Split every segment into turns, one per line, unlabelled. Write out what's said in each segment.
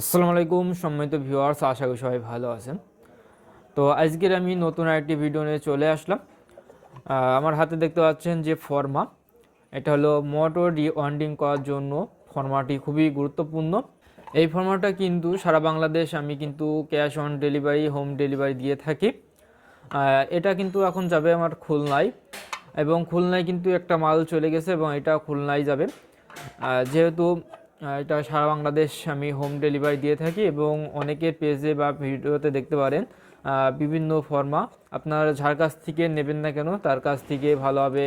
আসসালামু আলাইকুম, সম্মানিত ভিউয়ার্স, আশা করি সবাই ভালো আছেন। তো আজকের আমি নতুন আরেকটি ভিডিও নিয়ে চলে আসলাম। আমার হাতে দেখতে পাচ্ছেন যে ফর্মা, এটা হলো মোটর রিওয়ান্ডিং করার জন্য ফর্মাটি খুবই গুরুত্বপূর্ণ। এই ফর্মাটা কিন্তু সারা বাংলাদেশ আমি কিন্তু cash on delivery, home delivery দিয়ে থাকি। এটা কিন্তু এখন যাবে আমার খুলনায় এবং খুলনায় কিন্তু একটা মাল চলে গেছে এবং এটা খুলনায় যাবে। যেহেতু এটা সারা বাংলাদেশ আমি হোম ডেলিভারি দিয়ে থাকি এবং অনেকের পেজে বা ভিডিওতে দেখতে পারেন বিভিন্ন ফর্মা আপনার যার কাছ থেকে নেবেন না কেন, তার কাছ থেকে ভালোভাবে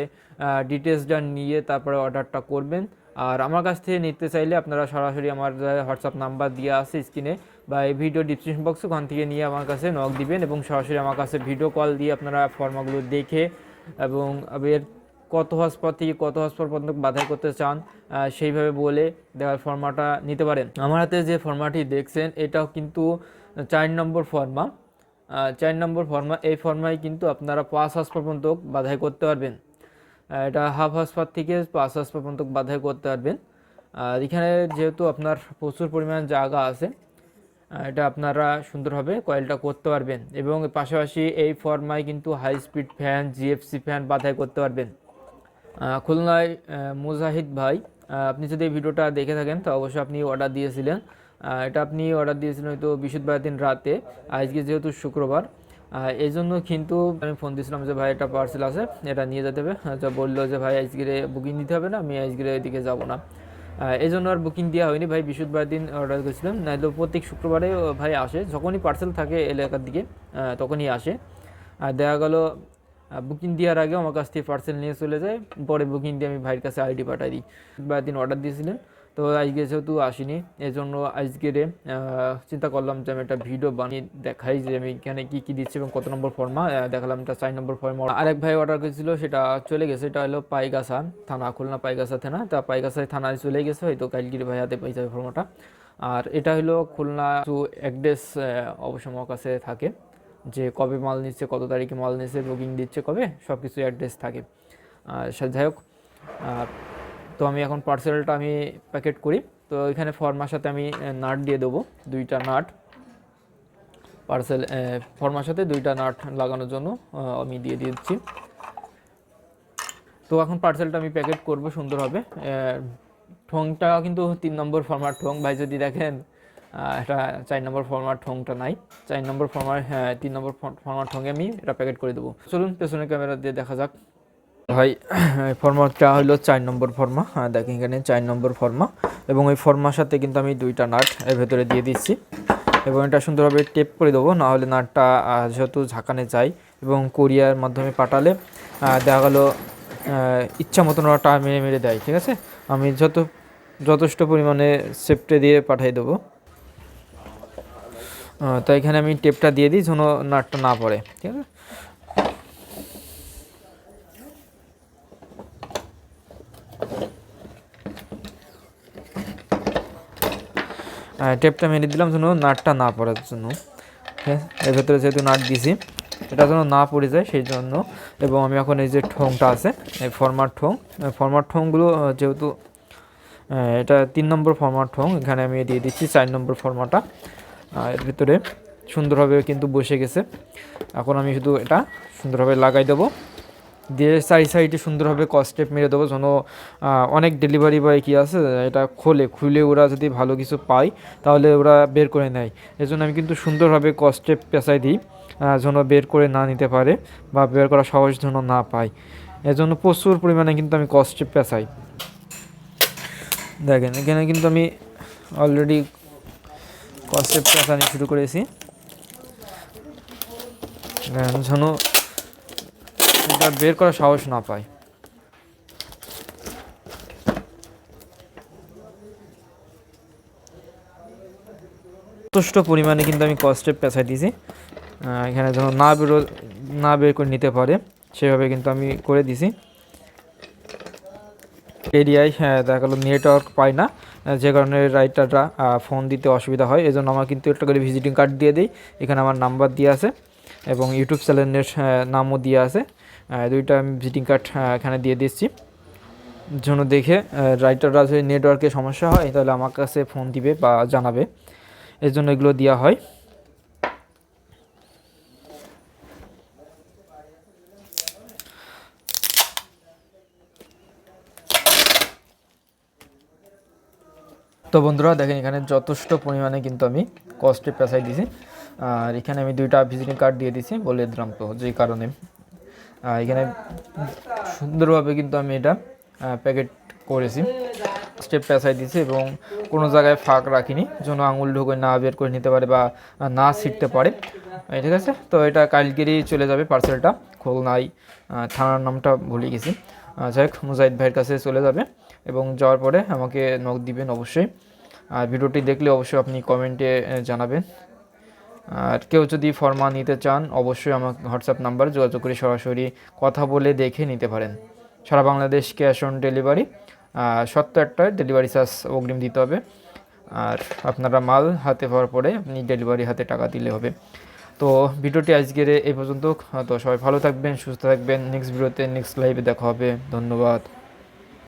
ডিটেলসটা নিয়ে তারপরে অর্ডারটা করবেন। আর আমার কাছ থেকে নিতে চাইলে আপনারা সরাসরি আমার হোয়াটসঅ্যাপ নাম্বার দিয়ে আছে স্ক্রিনে বা এই ভিডিও ডিসক্রিপশন বক্স ওখান থেকে নিয়ে আমার কাছে নক দিবেন এবং সরাসরি আমার কাছে ভিডিও কল দিয়ে আপনারা ফর্মাগুলো দেখে এবং এর কত হসপর থেকে কত হসপর পর্যন্ত বাধাই করতে চান সেইভাবে বলে দেওয়ার ফর্মাটা নিতে পারেন। আমার হাতে যে ফর্মাটি দেখছেন, এটাও কিন্তু চার নম্বর ফর্মা চার নম্বর ফর্মা এই ফর্মায় কিন্তু আপনারা পাঁচ হসপর পর্যন্ত বাধাই করতে পারবেন। এটা হাফ হসপাত থেকে পাঁচ হসপাত পর্যন্ত বাধাই করতে পারবেন। আর এখানে যেহেতু আপনার প্রচুর পরিমাণ জায়গা আছে এটা আপনারা সুন্দরভাবে কয়েলটা করতে পারবেন এবং পাশাপাশি এই ফর্মায় কিন্তু high speed fan GFC fan বাধাই করতে পারবেন। খুলনায় মুজাহিদ ভাই আপনি যদি এই ভিডিওটা দেখে থাকেন, তো অবশ্যই আপনি অর্ডার দিয়েছিলেন। এটা আপনি অর্ডার দিয়েছিলেন হয়তো বৃহস্পতিবার দিন রাতে, আজকে যেহেতু শুক্রবার। এই জন্য কিন্তু আমি ফোন দিয়েছিলাম যে, ভাই, এটা পার্সেল আছে, এটা নিয়ে যেতে হবে। তো বলল যে, ভাই, আজকে বুকিং দিতে হবে না, আমি আজকে এদিকে যাব না। এই জন্য আর বুকিং দেওয়া হয়নি। ভাই বৃহস্পতিবার দিন অর্ডার করেছিলাম। নাহলে প্রত্যেক শুক্রবারে, ভাই, আসে। যখনই পার্সেল থাকে এলাকার দিকে তখনই আসে। আর দেখা গেল বুকিং দেওয়ার আগে আমার কাছ থেকে পার্সেল নিয়ে চলে যায়। পরে বুকিং দিয়ে আমি ভাইয়ের কাছে আইডি পাঠাই দিই। বা দিন অর্ডার দিয়েছিলেন। তো আজকে যেহেতু আসিনি। জন্য আজকেরে চিন্তা করলাম যে আমি একটা ভিডিও বানিয়ে দেখাই যে আমি এখানে কী কী দিচ্ছি এবং কত নম্বর ফর্মা দেখালাম এটা চার নম্বর ফর্মা আরেক ভাই অর্ডার করেছিল, সেটা চলে গেছে। এটা হলো পাইগাসা থানা, খুলনা পাইগাসা থানা। তা পাইগাসায় থানায় চলে গেছে, হয়তো কালকির ভাই হাতে পাই যাবে ফর্মাটা আর এটা হলো খুলনা টু একডেস অবশ্য আমার কাছে থাকে। যে কবে মাল নিচ্ছে, কত তারিখে মাল নিচ্ছে বুকিং দিচ্ছে, কবে সব কিছু অ্যাড্রেস থাকে যাই হোক তো আমি এখন পার্সেলটা আমি প্যাকেট করি। তো এখানে ফর্মার সাথে আমি নাট দিয়ে দেবো, দুইটা নাট পার্সেল ফর্মার সাথে দুইটা নাট লাগানোর জন্য আমি দিয়ে দিচ্ছি। তো এখন পার্সেলটা আমি প্যাকেট করব, সুন্দরভাবে। ঠোংটা কিন্তু তিন নম্বর ফর্মার ঠোং ভাই যদি দেখেন এটা চার নম্বর ফর্মার ঠোংটা নাই। চার নম্বর ফর্মার হ্যাঁ তিন নম্বর ফর্মার ঠোঙে আমি এটা প্যাকেট করে দেবো। চলুন, পেছনের ক্যামেরা দিয়ে দেখা যাক। ভাই ফর্মাটা হলো চার নম্বর ফর্মা হ্যাঁ দেখেন এখানে চার নম্বর ফর্মা এবং ওই ফর্মার সাথে কিন্তু আমি দুইটা নাট এর ভেতরে দিয়ে দিচ্ছি। এবং এটা সুন্দরভাবে টেপ করে দেবো না হলে নাটটা যেহেতু ঝাঁকানে যায় এবং কোরিয়ার মাধ্যমে পাঠালে দেখা গেলো ইচ্ছা মতন ওরা টা মেরে মেরে দেয়, ঠিক আছে? আমি যত, যথেষ্ট পরিমাণে সেফটে দিয়ে পাঠিয়ে দেবো। তো এখানে আমি টেপটা দিয়ে দিই যেন নাটটা না পড়ে, ঠিক আছে? টেপটা মেরে দিলাম যেন নাটটা না পড়ার জন্য ঠিক এর ভেতরে যেহেতু নাট দিছি এটা যেন না পড়ে যায় সেই জন্য, এবং আমি এখন এই যে ঠোংটা আছে, এই ফরমার ঠোং ফরমার ঠোংগুলো যেহেতু এটা তিন নম্বর ফরমার ঠোং, এখানে আমি দিয়ে দিচ্ছি চার নম্বর ফরমাটা এর ভিতরে সুন্দরভাবে কিন্তু বসে গেছে। এখন আমি শুধু এটা সুন্দরভাবে লাগাই দেবো। দিয়ে সাইড সাইডে সুন্দরভাবে কস্টেপ মেরে দেবো যেন অনেক ডেলিভারি বয় কি আছে, এটা খোলে, খুলে ওরা যদি ভালো কিছু পায়, তাহলে ওরা বের করে নেয়। এজন্য আমি কিন্তু সুন্দরভাবে কস্টেপ পেঁচাই দিই যেন বের করে না নিতে পারে বা বের করা সহজ যেন না পায়। এজন্য প্রচুর পরিমাণে কিন্তু আমি কস্টেপ পেঁচাই। দেখেন, এখানে কিন্তু আমি অলরেডি কস্টেপ পেঁচানি শুরু করেছি। যেন এটা বের করার সাহস না পায়। যথেষ্ট পরিমাণে কিন্তু আমি কস্টেপ পেঁচাই দিয়েছি। এখানে যেন না বেরো, না বের করে নিতে পারে, সেভাবে কিন্তু আমি করে দিছি এরিয়ায় হ্যাঁ দেখা গেলো নেটওয়ার্ক পাই না। যে কারণে রাইটাররা ফোন দিতে অসুবিধা হয়। এজন্য আমার কিন্তু একটা করে ভিজিটিং কার্ড দিয়ে দিই। এখানে আমার নাম্বার দিয়ে আছে এবং ইউটিউব চ্যানেলের নামও দিয়ে আছে। দুইটা আমি ভিজিটিং কার্ড এখানে দিয়ে দিচ্ছি। জন্য দেখে রাইটাররা যদি নেটওয়ার্কে সমস্যা হয়, তাহলে আমার কাছে ফোন দিবে বা জানাবে। এর জন্য এগুলো দেওয়া হয়। তো বন্ধুরা দেখেন এখানে যথেষ্ট পরিমাণে কিন্তু আমি কস্টে পেঁচাই দিছি আর এখানে আমি দুইটা ভিজিটিং কার্ড দিয়ে দিছি বলে দিলাম তো যে কারণে। এখানে সুন্দরভাবে কিন্তু আমি এটা প্যাকেট করেছি। স্টেপ পেঁচাই দিয়েছি এবং কোনো জায়গায় ফাঁক রাখিনি যেন আঙুল ঢুকে না বের করে নিতে পারে বা না ছিটতে পারে। ঠিক আছে? তো এটা কালকেরই চলে যাবে পার্সেলটা খুলনায় আহ, থানার নামটা ভুলে গেছি। যাই হোক মুজাহিদ ভাইয়ের কাছে চলে যাবে। এবং যাওয়ার পরে আমাকে নক দিবেন অবশ্যই। আর ভিডিওটি দেখলে অবশ্যই আপনি কমেন্টে জানাবেন। আর কেউ যদি ফর্মা নিতে চান, অবশ্যই আমার হোয়াটসঅ্যাপ নাম্বার যোগাযোগ করে সরাসরি কথা বলে দেখে নিতে পারেন। সারা বাংলাদেশ ক্যাশ অন ডেলিভারি সত্তর ডেলিভারি চার্জ অগ্রিম দিতে হবে। আর আপনারা মাল হাতে পাওয়ার পরে আপনি ডেলিভারি হাতে টাকা দিলে হবে। তো ভিডিওটি আজকের এই পর্যন্ত। তো সবাই ভালো থাকবেন, সুস্থ থাকবেন। নেক্সট ভিডিওতে নেক্সট লাইভে দেখা হবে। ধন্যবাদ।